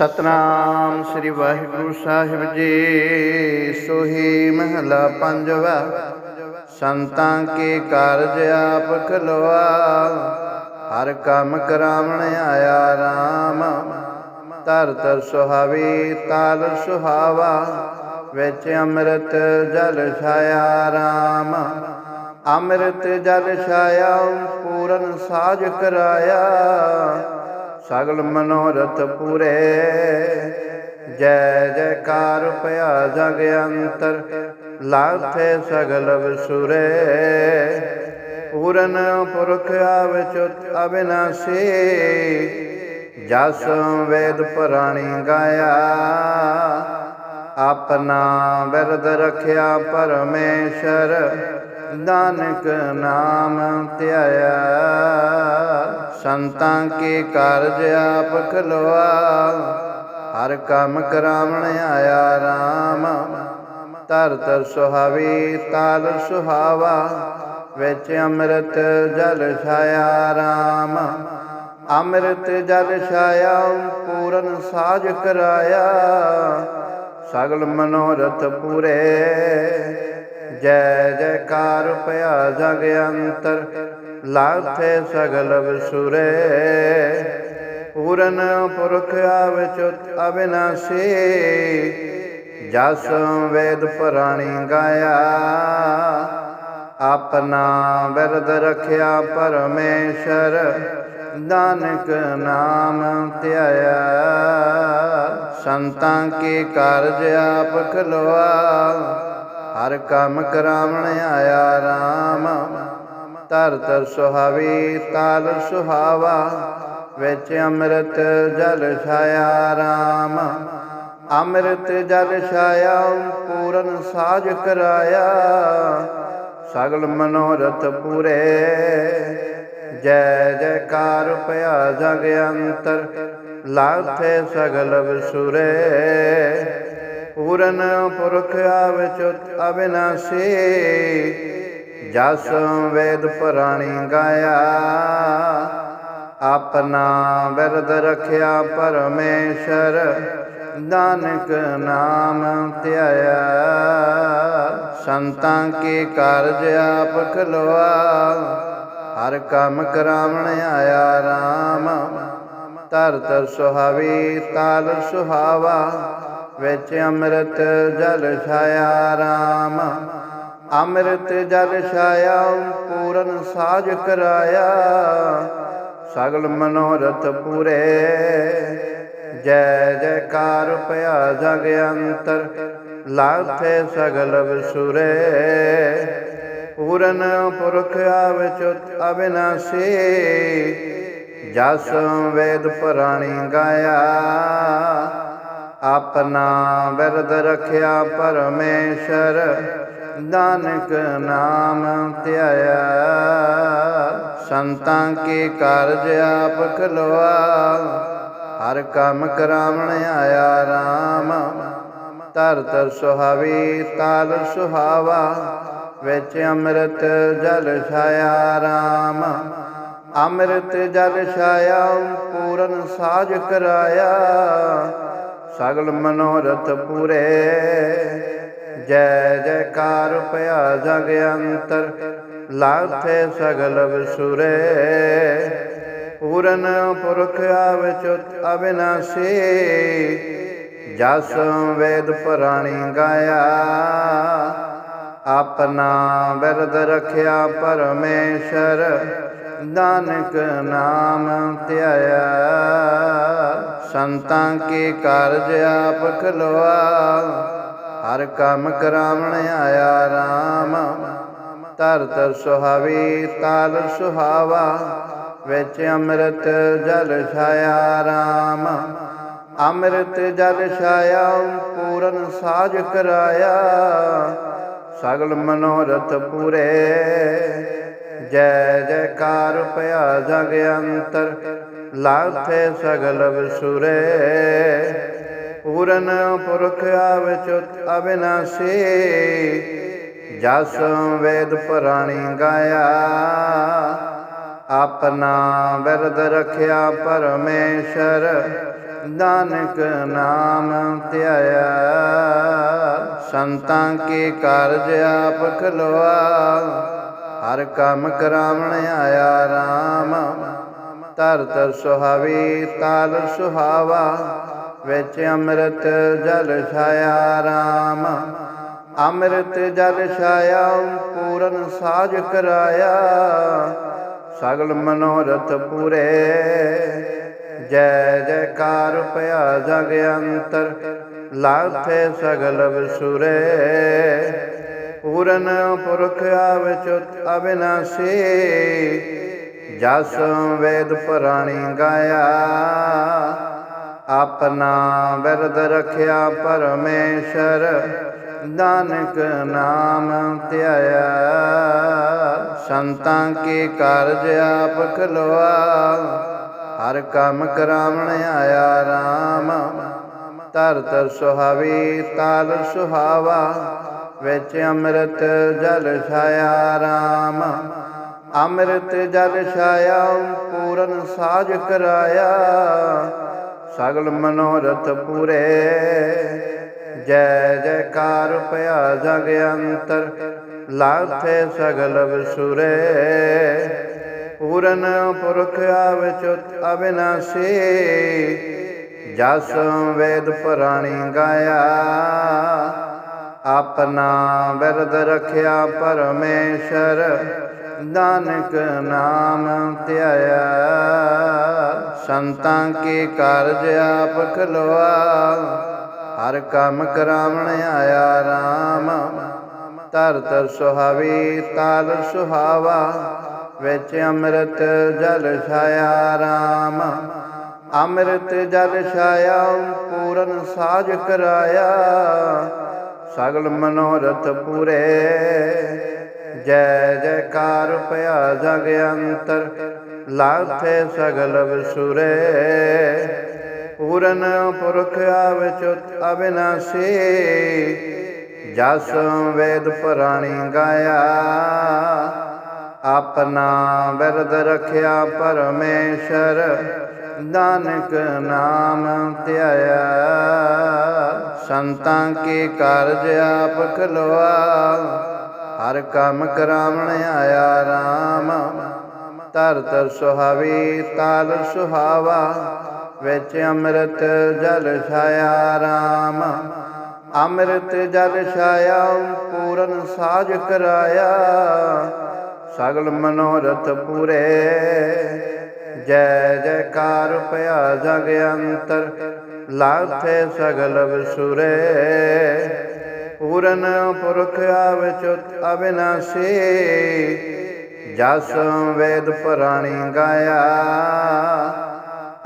ਸਤਨਾਮ ਸ੍ਰੀ ਵਾਹਿਗੁਰੂ ਸਾਹਿਬ ਜੀ। ਸੋਹੀ ਮਹਲਾ ਪੰਜਵਾ, ਸੰਤਾਂ ਕੇ ਕਾਰਜ ਆਪ ਖਲੋਆ। ਹਰ ਕੰਮ ਕਰਾਵਣ ਆਇਆ RAM ਧਰਤ ਸੁਹਾਵੀ, ਤਾਲ ਸੁਹਾਵਾ। ਵਿੱਚ ਅੰਮ੍ਰਿਤ ਜਲ ਛਾਇਆ RAM ਅੰਮ੍ਰਿਤ ਜਲ ਛਾਇਆ, ਪੂਰਨ ਸਾਜ ਕਰਾਇਆ। ਸਗਲ ਮਨੋਰਥ ਪੂਰੇ। ਜੈ ਜੈਕਾਰ ਭਇਆ ਜਗ ਅੰਤਰ, ਲਾਥੇ ਸਗਲ ਵਿਸੁਰੇ। ਪੂਰਨ ਪੁਰਖ ਆਵਿਚੁਤ ਅਬਿਨਾਸੀ, ਜਸ ਵੇਦ ਪੁਰਾਣੀ ਗਾਇਆ। ਆਪਣਾ ਬਿਰਦ ਰਖਿਆ ਪਰਮੇਸ਼ਰ ਨਾਨਕ ਨਾਮ ਧਿਆਇਆ। ਸੰਤਾਂ ਕੀ ਕਾਰਜ ਆਪ ਖਲੋਆ। ਹਰ ਕੰਮ ਕਰਾਵਣ ਆਇਆ RAM ਧਰਤ ਸੁਹਾਵੀ, ਤਾਲ ਸੁਹਾਵਾ। ਵਿੱਚ ਅੰਮ੍ਰਿਤ ਜਲ ਛਾਇਆ RAM ਅੰਮ੍ਰਿਤ ਜਲ ਛਾਇਆ, ਪੂਰਨ ਸਾਜ ਕਰਾਇਆ। ਸਗਲ ਮਨੋਰਥ ਪੂਰੇ। ਜੈ ਜੈਕਾਰ ਭਇਆ ਜਗ ਅੰਤਰ, ਲਾਥੇ ਸਗਲ ਵਿਸੁਰੇ। ਪੂਰਨ ਪੁਰਖ ਆਵਿਚੁਤ ਅਬਿਨਾਸੀ ਜਸ ਵੇਦ ਪੁਰਾਣੀ ਗਾਇਆ। ਆਪਣਾ ਬਿਰਦ ਰਖਿਆ ਪਰਮੇਸ਼ਰ, ਨਾਨਕ ਨਾਮ ਧਿਆਇਆ। ਸੰਤਾਂ ਕੀ ਕਾਰਜ ਆਪ ਖਲੋਆ ਹਰ ਕੰਮ ਕਰਾਵਣ ਆਇਆ RAM ਧਰਤ ਸੁਹਾਵੀ, ਤਾਲ ਸੁਹਾਵਾ, ਵਿੱਚ ਅੰਮ੍ਰਿਤ ਜਲ ਛਾਇਆ RAM ਅੰਮ੍ਰਿਤ ਜਲ ਛਾਇਆ, ਪੂਰਨ ਸਾਜ ਕਰਾਇਆ। ਸਗਲ ਮਨੋਰਥ ਪੂਰੇ। ਜੈ ਜੈਕਾਰ ਭਇਆ ਜਗ ਅੰਤਰ, ਲਾਥੇ ਸਗਲ ਵਿਸੁਰੇ। ਪੂਰਨ ਪੁਰਖ ਆਵਿਚੁਤ ਅਬਿਨਾਸੀ, ਜਸ ਵੇਦ ਪੁਰਾਣੀ ਗਾਇਆ। ਆਪਣਾ ਬਿਰਦ ਰਖਿਆ ਪਰਮੇਸ਼ਰ, ਨਾਨਕ ਨਾਮ ਧਿਆਇਆ। ਸੰਤਾਂ ਕੀ ਕਾਰਜ ਆਪ ਖਲੋਆ, ਹਰ ਕੰਮ ਕਰਾਵਣ ਆਇਆ RAM ਧਰਤ ਸੁਹਾਵੀ, ਤਾਲ ਸੁਹਾਵਾ ਵਿੱਚ ਅੰਮ੍ਰਿਤ ਜਲ ਛਾਇਆ RAM ਅੰਮ੍ਰਿਤ ਜਲ ਛਾਇਆ, ਪੂਰਨ ਸਾਜ ਕਰਾਇਆ। ਸਗਲ ਮਨੋਰਥ ਪੂਰੇ। ਜੈ ਜੈਕਾਰ ਭਇਆ ਜਗ ਅੰਤਰ, ਲਾਥੇ ਸਗਲ ਵਿਸੁਰੇ। ਪੂਰਨ ਪੁਰਖ ਆਵਿਚੁਤ ਅਬਿਨਾਸੀ ਜਸ ਵੇਦ ਪੁਰਾਣੀ ਗਾਇਆ। ਆਪਣਾ ਬਿਰਦ ਰਖਿਆ ਪਰਮੇਸ਼ਰ, ਨਾਨਕ ਨਾਮ ਧਿਆਇਆ। ਸੰਤਾਂ ਕੀ ਕਾਰਜ ਆਪ ਖਲੋਆ, ਹਰ ਕੰਮ ਕਰਾਵਣ ਆਇਆ RAM ਧਰਤ ਸੁਹਾਵੀ, ਤਾਲ ਸੁਹਾਵਾ, ਵਿੱਚ ਅੰਮ੍ਰਿਤ ਜਲ ਛਾਇਆ RAM ਅੰਮ੍ਰਿਤ ਜਲ ਛਾਇਆ, ਪੂਰਨ ਸਾਜ ਕਰਾਇਆ। ਸਗਲ ਮਨੋਰਥ ਪੂਰੇ। ਜੈ ਜੈਕਾਰ ਭਇਆ ਜਗ ਅੰਤਰ, ਲਾਥੇ ਸਗਲ ਵਿਸੁਰੇ। ਪੂਰਨ ਪੁਰਖ ਆਵਿਚੁਤ ਅਵਿਨਾਸ਼ੀ, ਜਸ ਵੇਦ ਪੁਰਾਣੀ ਗਾਇਆ। ਆਪਣਾ ਬਿਰਦ ਰਖਿਆ ਪਰਮੇਸ਼ਰ ਨਾਨਕ ਨਾਮ ਧਿਆਇਆ। ਸੰਤਾਂ ਕੀ ਕਾਰਜ ਆਪ ਖਲੋਆ। ਹਰ ਕੰਮ ਕਰਾਵਣ ਆਇਆ RAM ਧਰਤ ਸੁਹਾਵੀ, ਤਾਲ ਸੁਹਾਵਾ। ਵਿੱਚ ਅੰਮ੍ਰਿਤ ਜਲ ਛਾਇਆ RAM ਅੰਮ੍ਰਿਤ ਜਲ ਛਾਇਆ, ਪੂਰਨ ਸਾਜ ਕਰਾਇਆ। ਸਗਲ ਮਨੋਰਥ ਪੂਰੇ। ਜੈ ਜੈਕਾਰ ਭਇਆ ਜਗ ਅੰਤਰ, ਲਾਥੇ ਸਗਲ ਵਿਸੁਰੇ। ਪੂਰਨ ਪੁਰਖ ਆਵਿਚੁਤ ਅਬਿਨਾਸੀ ਜਸ ਵੇਦ ਪੁਰਾਣੀ ਗਾਇਆ। ਆਪਣਾ ਬਿਰਦ ਰਖਿਆ ਪਰਮੇਸ਼ਰ, ਨਾਨਕ ਨਾਮ ਧਿਆਇਆ। ਸੰਤਾਂ ਕੀ ਕਾਰਜ ਆਪ ਖਲੋਆ ਹਰ ਕੰਮ ਕਰਾਵਣ ਆਇਆ RAM ਧਰਤ ਸੁਹਾਵੀ, ਤਾਲ ਸੁਹਾਵਾ, ਵਿੱਚ ਅੰਮ੍ਰਿਤ ਜਲ ਛਾਇਆ RAM ਅੰਮ੍ਰਿਤ ਜਲ ਛਾਇਆ, ਪੂਰਨ ਸਾਜ ਕਰਾਇਆ। ਸਗਲ ਮਨੋਰਥ ਪੂਰੇ। ਜੈ ਜੈਕਾਰ ਭਇਆ ਜਗ ਅੰਤਰ, ਲਾਥੇ ਸਗਲ ਵਿਸੁਰੇ। ਪੂਰਨ ਪੁਰਖ ਆਵਚੁਤ ਅਬਿਨਾਸੀ, ਜਸ ਵੇਦ ਪੁਰਾਣੀ ਗਾਇਆ। ਆਪਣਾ ਬਿਰਦ ਰਖਿਆ ਪਰਮੇਸ਼ਰ, ਨਾਨਕ ਨਾਮ ਧਿਆਇਆ। ਸੰਤਾਂ ਕੀ ਕਾਰਜ ਆਪ ਖਲੋਆ, ਹਰ ਕੰਮ ਕਰਾਵਣ ਆਇਆ RAM ਧਰਤ ਸੁਹਾਵੀ ਤਾਲ ਸੁਹਾਵਾ ਵਿੱਚ ਅੰਮ੍ਰਿਤ ਜਲ ਛਾਇਆ RAM ਅੰਮ੍ਰਿਤ ਜਲ ਛਾਇਆ ਪੂਰਨ ਸਾਜ ਕਰਾਇਆ। ਸਗਲ ਮਨੋਰਥ ਪੂਰੇ। ਜੈ ਜੈਕਾਰ ਭਇਆ ਜਗ ਅੰਤਰ, ਲਾਥੇ ਸਗਲ ਵਿਸੁਰੇ। ਪੂਰਨ ਪੁਰਖ ਆਵਚੁਤ ਅਵਿਨਾਸ਼ੀ, ਜਸ ਵੇਦ ਪੁਰਾਣੀ ਗਾਇਆ। ਆਪਣਾ ਬਿਰਦ ਰਖਿਆ ਪਰਮੇਸ਼ਰ, ਨਾਨਕ ਨਾਮ ਧਿਆਇਆ। ਸੰਤਾਂ ਕੀ ਕਾਰਜ ਆਪ ਖਲੋਆ, ਹਰ ਕੰਮ ਕਰਾਵਣ ਆਇਆ RAM ਧਰਤ ਸੁਹਾਵੀ, ਤਾਲ ਸੁਹਾਵਾ, ਵਿੱਚ ਅੰਮ੍ਰਿਤ ਜਲ ਛਾਇਆ RAM ਅੰਮ੍ਰਿਤ ਜਲ ਛਾਇਆ, ਪੂਰਨ ਸਾਜ ਕਰਾਇਆ। ਸਗਲ ਮਨੋਰਥ ਪੂਰੇ। ਜੈ ਜੈਕਾਰ ਭਇਆ ਜਗ ਅੰਤਰ, ਲਾਥੇ ਸਗਲ ਵਿਸੁਰੇ। ਪੂਰਨ ਪੁਰਖ ਆਵਚੁਤ ਅਬਿਨਾਸੀ ਜਸ ਵੇਦ ਪੁਰਾਣੀ ਗਾਇਆ। ਆਪਣਾ ਬਿਰਦ ਰਖਿਆ ਪਰਮੇਸ਼ਰ, ਨਾਨਕ ਨਾਮ ਧਿਆਇਆ। ਸੰਤਾਂ ਕੀ ਕਾਰਜ ਆਪ ਖਲੋਆ? ਹਰ ਕੰਮ ਕਰਾਵਣ ਆਇਆ RAM ਧਰਤ ਸੁਹਾਵੀ, ਤਾਲ ਸੁਹਾਵਾ, ਵਿੱਚ ਅੰਮ੍ਰਿਤ ਜਲ ਛਾਇਆ RAM ਅੰਮ੍ਰਿਤ ਜਲ ਛਾਇਆ, ਪੂਰਨ ਸਾਜ ਕਰਾਇਆ। ਸਗਲ ਮਨੋਰਥ ਪੂਰੇ। ਜੈ ਜੈਕਾਰ ਭਇਆ ਜਗ ਅੰਤਰ ਲਾਥੇ ਸਗਲ ਵਿਸੁਰੇ। ਪੂਰਨ ਪੁਰਖ ਆਵਚੁਤ ਅਬਿਨਾਸੀ। ਜਸ ਵੇਦ ਪੁਰਾਣੀ ਗਾਇਆ।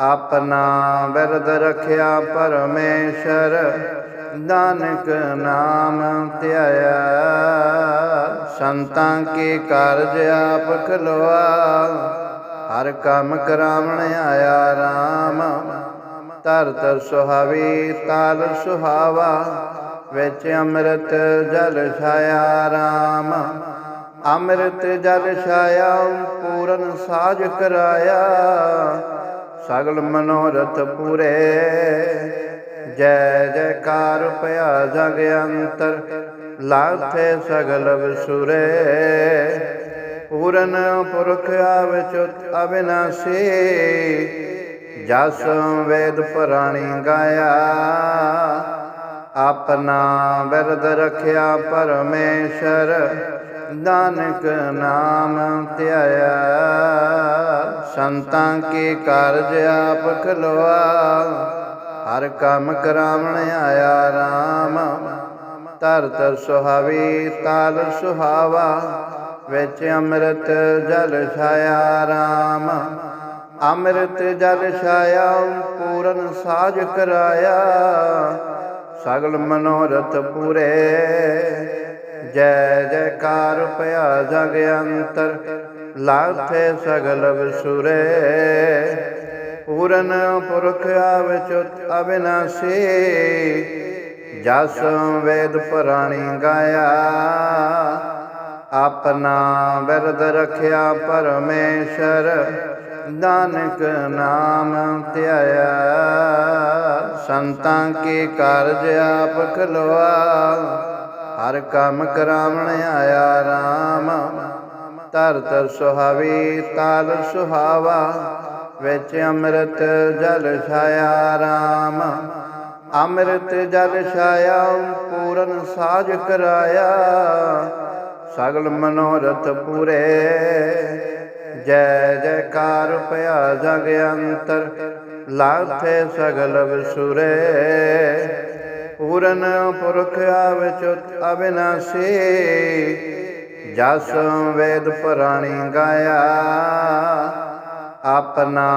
ਆਪਣਾ ਬਿਰਦ ਰਖਿਆ ਪਰਮੇਸ਼ਰ, ਨਾਨਕ ਨਾਮ ਧਿਆਇਆ। ਸੰਤਾਂ ਕੀ ਕਾਰਜ ਆਪ ਖਲੋਆ। ਹਰ ਕੰਮ ਕਰਾਵਣ ਆਇਆ RAM ਧਰਤ ਸੁਹਾਵੀ, ਤਾਲ ਸੁਹਾਵਾ, ਵਿੱਚ ਅੰਮ੍ਰਿਤ ਜਲ ਛਾਇਆ RAM ਅੰਮ੍ਰਿਤ ਜਲ ਛਾਇਆ, ਪੂਰਨ ਸਾਜ ਕਰਾਇਆ। ਸਗਲ ਮਨੋਰਥ ਪੂਰੇ। ਜੈ ਜੈਕਾਰ ਭਇਆ ਜਗ ਅੰਤਰ, ਲਾਥੇ ਸਗਲ ਵਿਸੁਰੇ। ਪੂਰਨ ਪੁਰਖ ਆਵਚੁਤ ਅਬਿਨਾਸੀ ਜਸ ਵੇਦ ਪੁਰਾਣੀ ਗਾਇਆ। ਆਪਣਾ ਬਿਰਦ ਰਖਿਆ ਪਰਮੇਸ਼ਰ, ਨਾਨਕ ਨਾਮ ਧਿਆਇਆ। ਸੰਤਾਂ ਕੀ ਕਾਰਜ ਆਪ ਖਲੋਆ, ਹਰ ਕੰਮ ਕਰਾਵਣ ਆਇਆ RAM ਧਰਤ ਸੁਹਾਵੀ ਤਾਲ ਸੁਹਾਵਾ, ਵਿੱਚ ਅੰਮ੍ਰਿਤ ਜਲ ਛਾਇਆ RAM ਅੰਮ੍ਰਿਤ ਜਲ ਛਾਇਆ, ਪੂਰਨ ਸਾਜ ਕਰਾਇਆ। ਸਗਲ ਮਨੋਰਥ ਪੂਰੇ। ਜੈ ਜੈਕਾਰ ਭਇਆ ਜਗ ਅੰਤਰ, ਲਾਥੇ ਸਗਲ ਵਿਸੁਰੇ। ਪੂਰਨ ਪੁਰਖ ਆਵਚੁਤ ਅਬਿਨਾਸੀ ਜਸ ਵੇਦ ਪੁਰਾਣੀ ਗਾਇਆ। ਆਪਣਾ ਬਿਰਦ ਰਖਿਆ ਪਰਮੇਸ਼ਰ ਨਾਨਕ ਨਾਮ ਧਿਆਇਆ, ਸੰਤਾਂ ਕੀ ਕਾਰਜ ਆਪ ਖਲਵਾ ਹਰ ਕੰਮ ਕਰਾਵਣ ਆਇਆ RAM ਧਰਤ ਸੁਹਾਵੀ, ਤਾਲ ਸੁਹਾਵਾ, ਵਿੱਚ ਅੰਮ੍ਰਿਤ ਜਲ ਛਾਇਆ RAM ਅੰਮ੍ਰਿਤ ਜਲ ਛਾਇਆ, ਪੂਰਨ ਸਾਜ ਕਰਾਇਆ। ਸਗਲ ਮਨੋਰਥ ਪੂਰੇ ਜੈ ਜੈਕਾਰ ਭਇਆ ਜਗ ਅੰਤਰ, ਲਾਥੇ ਸਗਲ ਵਿਸੁਰੇ। ਪੂਰਨ ਪੁਰਖ ਆਵਿਚੁਤ ਅਬਿਨਾਸੀ ਜਸ ਵੇਦ ਪੁਰਾਣੀ ਗਾਇਆ। ਆਪਣਾ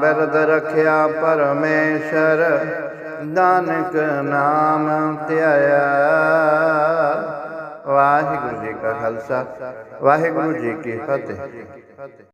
ਬਿਰਦ ਰਖਿਆ ਪਰਮੇਸ਼ਰ, ਨਾਨਕ ਨਾਮ ਧਿਆਇਆ। ਵਾਹਿਗੁਰੂ ਜੀ ਕਾ ਖਾਲਸਾ, ਵਾਹਿਗੁਰੂ ਜੀ ਕੀ ਫਤਿਹ।